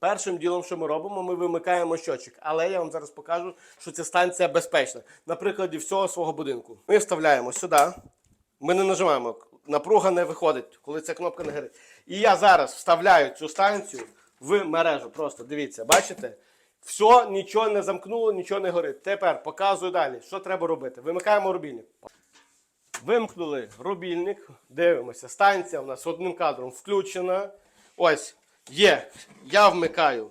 Першим ділом, що ми робимо, ми вимикаємо щочик. Але я вам зараз покажу, що ця станція безпечна. На прикладі всього свого будинку. Ми вставляємо сюди. Ми не нажимаємо. Напруга не виходить, коли ця кнопка не горить. І я зараз вставляю цю станцію в мережу. Просто дивіться, бачите? Все, нічого не замкнуло, нічого не горить. Тепер показую далі, що треба робити. Вимикаємо рубільник. Вимкнули рубільник, дивимося. Станція у нас одним кадром включена. Ось, є. Я вмикаю,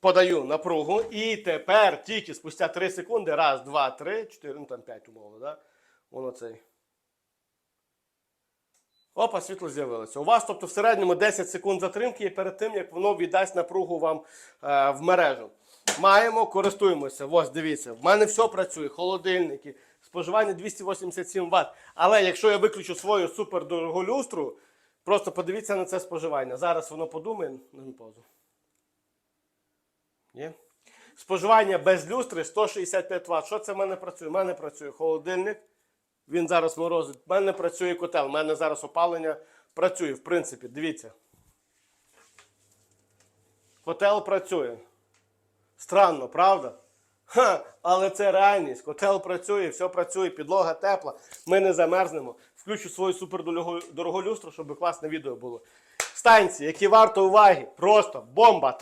подаю напругу. І тепер тільки спустя 3 секунди. Раз, два, три, чотири, ну там 5 умовно, да? Воно цей. Опа, світло з'явилося. У вас, тобто, в середньому 10 секунд затримки перед тим, як воно віддасть напругу вам е, в мережу. Маємо, користуємося. Ось дивіться, в мене все працює, холодильники, споживання 287 Вт. Але якщо я виключу свою супердорогу люстру, просто подивіться на це споживання. Зараз воно подумає. Нажми паузу. Є? Споживання без люстри 165 Вт. Що це в мене працює? У мене працює холодильник. Він зараз морозить. У мене працює котел. У мене зараз опалення працює. В принципі, дивіться. Котел працює. Странно, правда? Ха, але це реальність. Котел працює, все працює, підлога тепла. Ми не замерзнемо. Включу свою супердорогу дорогу люстру, щоб класне відео було. Станції, які варто уваги. Просто бомба.